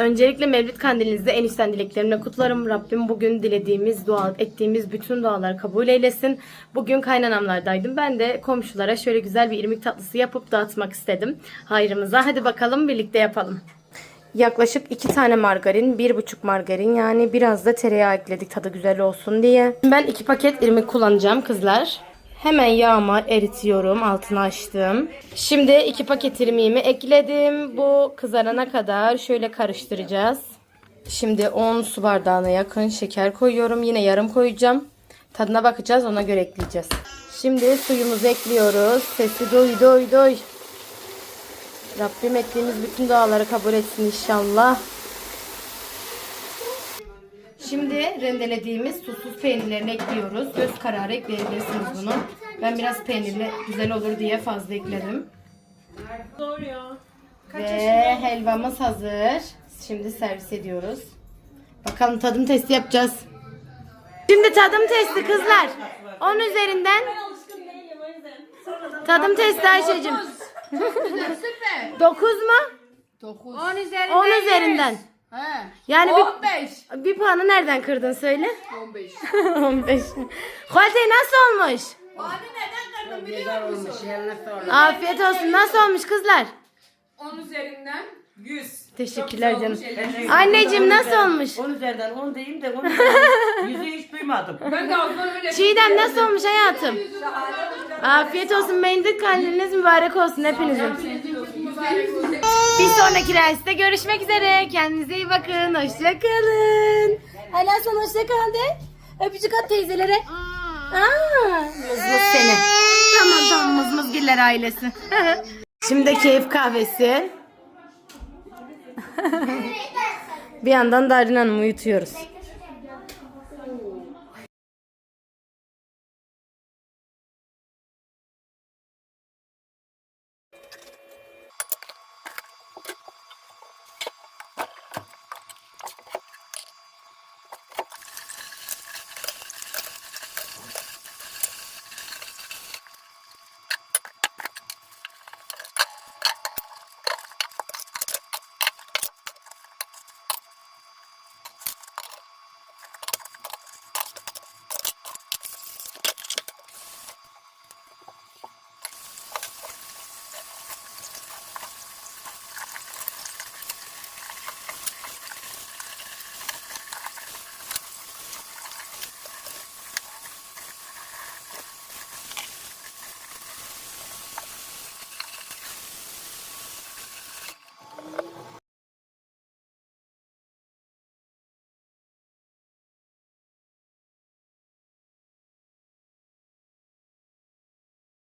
Öncelikle Mevlid kandilinizde en içten dileklerimle kutlarım. Rabbim bugün dilediğimiz, dua ettiğimiz bütün dualar kabul eylesin. Bugün kaynanamlardaydım. Ben de komşulara şöyle güzel bir irmik tatlısı yapıp dağıtmak istedim. Hayrımıza. Hadi bakalım birlikte yapalım. Yaklaşık 2 tane margarin, 1,5 margarin yani biraz da tereyağı ekledik tadı güzel olsun diye. Ben 2 paket irmik kullanacağım kızlar. Hemen yağıma eritiyorum. Altını açtım. Şimdi 2 paket irmiğimi ekledim. Bu kızarana kadar şöyle karıştıracağız. Şimdi 10 su bardağına yakın şeker koyuyorum. Yine yarım koyacağım. Tadına bakacağız. Ona göre ekleyeceğiz. Şimdi suyumuzu ekliyoruz. Sesi doy doy doy. Rabbim ettiğimiz bütün duaları kabul etsin inşallah. Şimdi rendelediğimiz tuzsuz peynirlerini ekliyoruz. Göz kararı ekleyebilirsiniz bunu. Ben biraz peynirli güzel olur diye fazla ekledim. Ve helvamız hazır. Şimdi servis ediyoruz. Bakalım tadım testi yapacağız. Şimdi tadım testi kızlar. 10 üzerinden tadım testi Ayşe'cim. 9 mu? 9. 10 üzerinden. 10 üzerinden. He. Yani 15. bir, bir puanı nereden kırdın söyle? 15. 15. Kalite nasıl olmuş? Abi neden kırdın biliyor musun? Afiyet olsun. Nasıl olmuş kızlar? 10 üzerinden 100. Teşekkürler Çok güzel canım. olmuş, ellerine Anneciğim nasıl olmuş? 10 üzerinden 10 diyeyim de 10 üzerinden yüzü hiç duymadım. Ben de öyle Çiğdem nasıl olmuş hayatım? Afiyet olsun. Mendil kandiliniz mübarek olsun hepinizin. Bir sonraki reiste görüşmek üzere. Kendinize iyi bakın. Hoşçakalın. Hala sana hoşçakal de. Öpücük at teyzelere. Aa, mızmız seni. Tamam tamam mızmız giller ailesi. Şimdi keyif kahvesi. bir yandan Darin Hanım'ı uyutuyoruz.